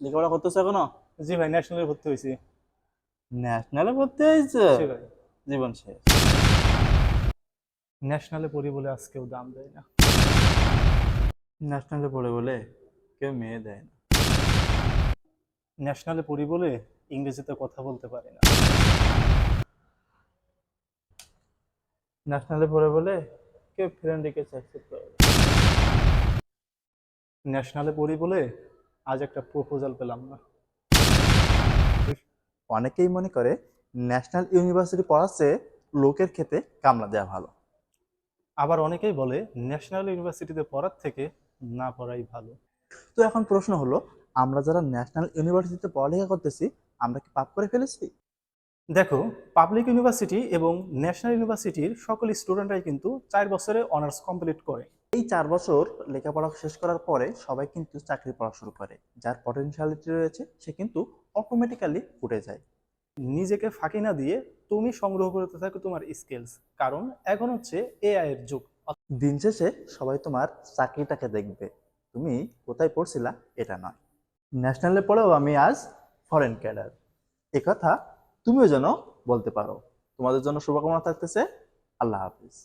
লেখাপড়া করতেছো এখনও? জি ভাই ন্যাশনালে ভর্তি হয়েছি। ন্যাশনালে ভর্তি হয়েছে? জি ভাই। জীবন শেষ। ন্যাশনালে পড়ি বলে আজকেও দাম দেয় না। ন্যাশনালে পড়ে বলে কেউ মেয়ে দেয় না। ন্যাশনালে পড়ি বলে ইংরেজিতে কথা বলতে পারি না। ন্যাশনালে পড়ে বলে কেউ ফ্রেন্ড রিকোয়েস্ট অ্যাকসেপ্ট করে ন্যাশনালে পড়ি বলে আজ একটা প্রপোজাল পেলাম না। অনেকেই মনে করে ন্যাশনাল ইউনিভার্সিটি পড়াচ্ছে লোকের ক্ষেতে কামলা দেওয়া ভালো। আবার অনেকেই বলে ন্যাশনাল ইউনিভার্সিটিতে পড়ার থেকে না পড়াই ভালো। তো এখন প্রশ্ন হলো আমরা যারা ন্যাশনাল ইউনিভার্সিটিতে পড়ালেখা করতেছি আমরা কি পাপ করে ফেলেছি? দেখো পাবলিক ইউনিভার্সিটি এবং ন্যাশনাল ইউনিভার্সিটির সকল স্টুডেন্টরাই কিন্তু চার বছরে অনার্স কমপ্লিট করে। এই চার বছর লেখাপড়া শেষ করার পরে সবাই কিন্তু চাকরি পড়া শুরু করে। যার পটেনশিয়ালিটি রয়েছে, সে কিন্তু অটোমেটিক্যালি উঠে যায়। নিজেকে ফাঁকি না দিয়ে তুমি সংগ্রহ করতে থাকো তোমার স্কিলস কারণ এখন হচ্ছে এআই এর যুগ। দিন শেষে সবাই তোমার চাকরিটাকে দেখবে। তুমি কোথায় পড়ছিলা, এটা নয়। ন্যাশনালে পড়েও আমি আজ ফরেন ক্যাডার কথা তুমিও যেন বলতে পারো। তোমাদের জন্য শুভকামনা থাকতেছে। আল্লাহ হাফিজ।